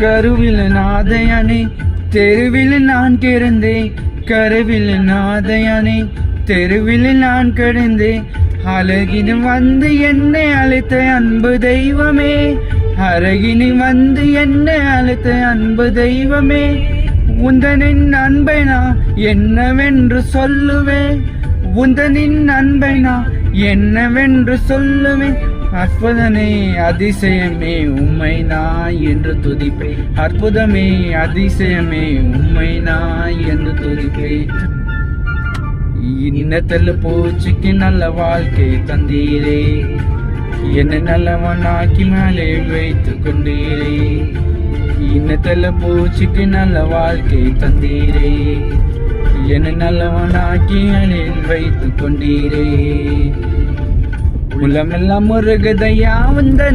கருவில் நாதையானே தெருவில் நான் கிடந்தேன் கருவில் நாதையானே தெருவில் நான் கிடந்தேன் அழகினு வந்து என்னை அழைத்த அன்பு தெய்வமே. அழகினி வந்து என்னை அழைத்த அன்பு தெய்வமே. உந்தனின் அன்பை நான் என்னவென்று சொல்லுவேன் உந்தனின் அன்பை நான் என்னவென்று சொல்லுமே? அற்புதமே அதிசயமே உம்மை நான் என்று துதிப்பே. அற்புதமே அதிசயமே உம்மை நான் என்று துதிப்பே. இன்னத்தில் பூச்சிக்கு நல்ல வாழ்க்கை தந்தீரே. என்னை நல்லவனாக்கி மேலே வைத்து கொண்டீரே. இன்னத்தில் பூச்சிக்கு நல்ல வாழ்க்கை தந்தீரே. என்னை நல்லவனாக்கி அணில் வைத்து கொண்டீரே. உலமெல்லாம் முருகதையா வந்த